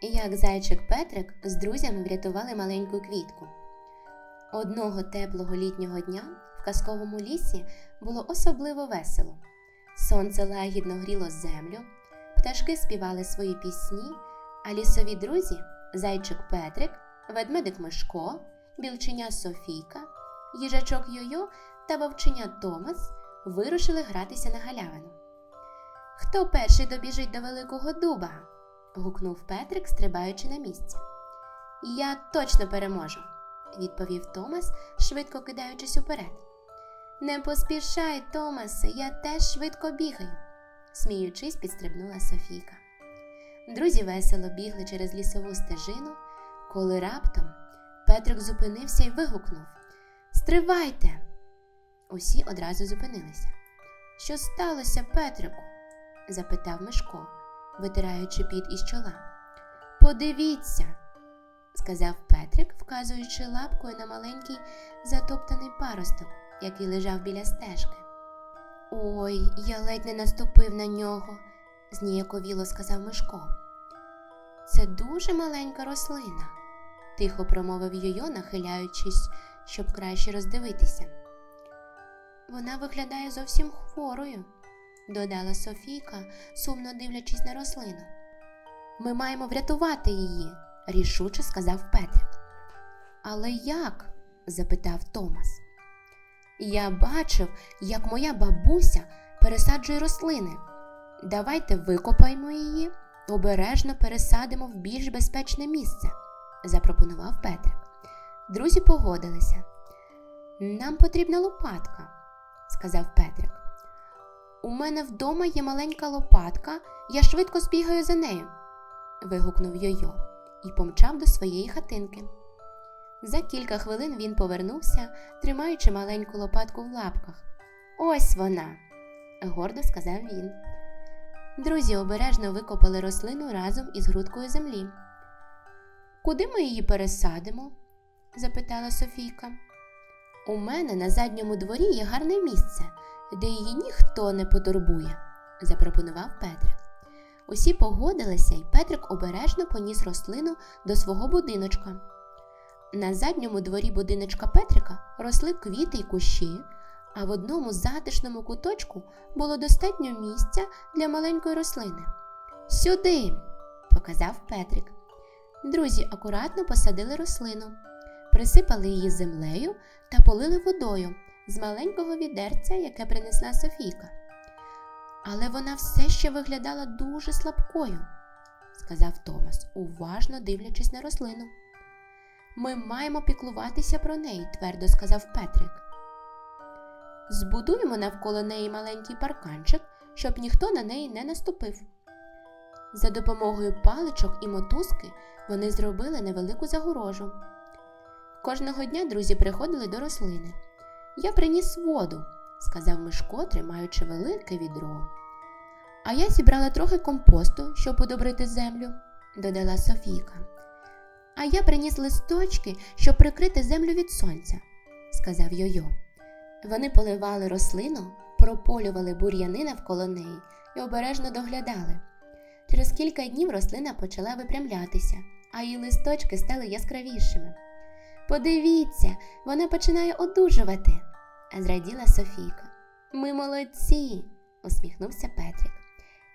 як зайчик Петрик з друзями врятували маленьку квітку. Одного теплого літнього дня в казковому лісі було особливо весело. Сонце лагідно гріло землю, пташки співали свої пісні, а лісові друзі зайчик Петрик, ведмедик Мишко, білченя Софійка, їжачок Йойо та вовченя Томас вирушили гратися на галявину. Хто перший добіжить до великого дуба? Гукнув Петрик, стрибаючи на місці. Я точно переможу, відповів Томас, швидко кидаючись уперед. Не поспішай, Томасе, я теж швидко бігаю, сміючись, підстрибнула Софійка. Друзі весело бігли через лісову стежину, коли раптом Петрик зупинився і вигукнув Стривайте! Усі одразу зупинилися. Що сталося, Петрику? запитав Мишко, витираючи піт із чола. Подивіться, сказав Петрик, вказуючи лапкою на маленький затоптаний паросток, який лежав біля стежки. Ой, я ледь не наступив на нього, зніяковіло сказав Мишко. Це дуже маленька рослина, тихо промовив Йойо, нахиляючись, щоб краще роздивитися. Вона виглядає зовсім хворою, додала Софійка, сумно дивлячись на рослину. Ми маємо врятувати її, рішуче сказав Петрик. Але як? запитав Томас. Я бачив, як моя бабуся пересаджує рослини. Давайте викопаємо її, обережно пересадимо в більш безпечне місце, запропонував Петрик. Друзі погодилися. Нам потрібна лопатка, сказав Петрик. У мене вдома є маленька лопатка, я швидко збігаю за нею, вигукнув Йойо і помчав до своєї хатинки. За кілька хвилин він повернувся, тримаючи маленьку лопатку в лапках. Ось вона, гордо сказав він. Друзі обережно викопали рослину разом із грудкою землі. Куди ми її пересадимо? запитала Софійка. У мене на задньому дворі є гарне місце, де її ніхто не потурбує, запропонував Петрик. Усі погодилися, і Петрик обережно поніс рослину до свого будиночка. На задньому дворі будиночка Петрика росли квіти й кущі, а в одному затишному куточку було достатньо місця для маленької рослини. Сюди, показав Петрик. Друзі акуратно посадили рослину, присипали її землею та полили водою з маленького відерця, яке принесла Софійка. Але вона все ще виглядала дуже слабкою, сказав Томас, уважно дивлячись на рослину. Ми маємо піклуватися про неї, твердо сказав Петрик. Збудуємо навколо неї маленький парканчик, щоб ніхто на неї не наступив. За допомогою паличок і мотузки вони зробили невелику загорожу. Кожного дня друзі приходили до рослини. Я приніс воду, сказав Мишко, тримаючи велике відро. А я зібрала трохи компосту, щоб удобрити землю, додала Софійка. А я приніс листочки, щоб прикрити землю від сонця, сказав Йойо. Вони поливали рослину, прополювали бур'яни навколо неї і обережно доглядали. Через кілька днів рослина почала випрямлятися, а її листочки стали яскравішими. Подивіться, вона починає одужувати, зраділа Софійка. Ми молодці, усміхнувся Петрик.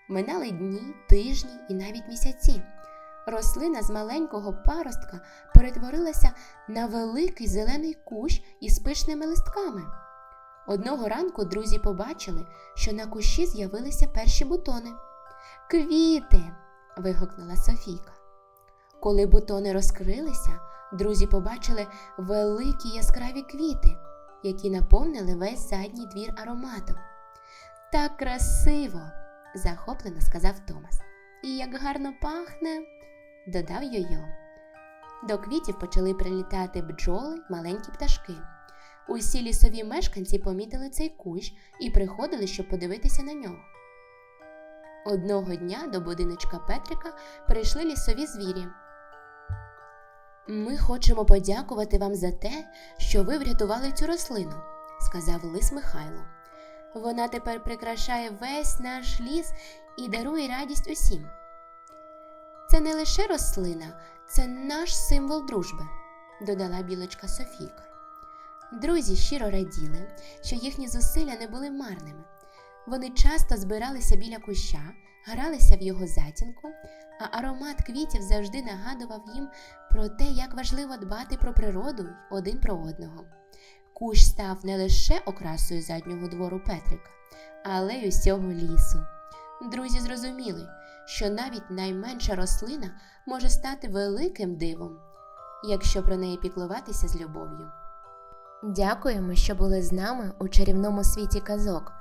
Минали дні, тижні і навіть місяці. Рослина з маленького паростка перетворилася на великий зелений кущ із пишними листками. Одного ранку друзі побачили, що на кущі з'явилися перші бутони. Квіти. вигукнула Софійка. Коли бутони розкрилися, друзі побачили великі яскраві квіти, які наповнили весь задній двір ароматом. Так красиво, захоплено сказав Томас. І як гарно пахне, додав Йойо. До квітів почали прилітати бджоли, маленькі пташки. Усі лісові мешканці помітили цей кущ і приходили, щоб подивитися на нього. Одного дня до будиночка Петрика прийшли лісові звірі. Ми хочемо подякувати вам за те, що ви врятували цю рослину, сказав лис Михайло. Вона тепер прикрашає весь наш ліс і дарує радість усім. це не лише рослина, це наш символ дружби, додала білочка Софійка. Друзі щиро раділи, що їхні зусилля не були марними. Вони часто збиралися біля куща, гралися в його затінку, а аромат квітів завжди нагадував їм про те, як важливо дбати про природу один про одного. Кущ став не лише окрасою заднього двору Петрика, але й усього лісу. Друзі зрозуміли, що навіть найменша рослина може стати великим дивом, якщо про неї піклуватися з любов'ю. Дякуємо, що були з нами у чарівному світі казок.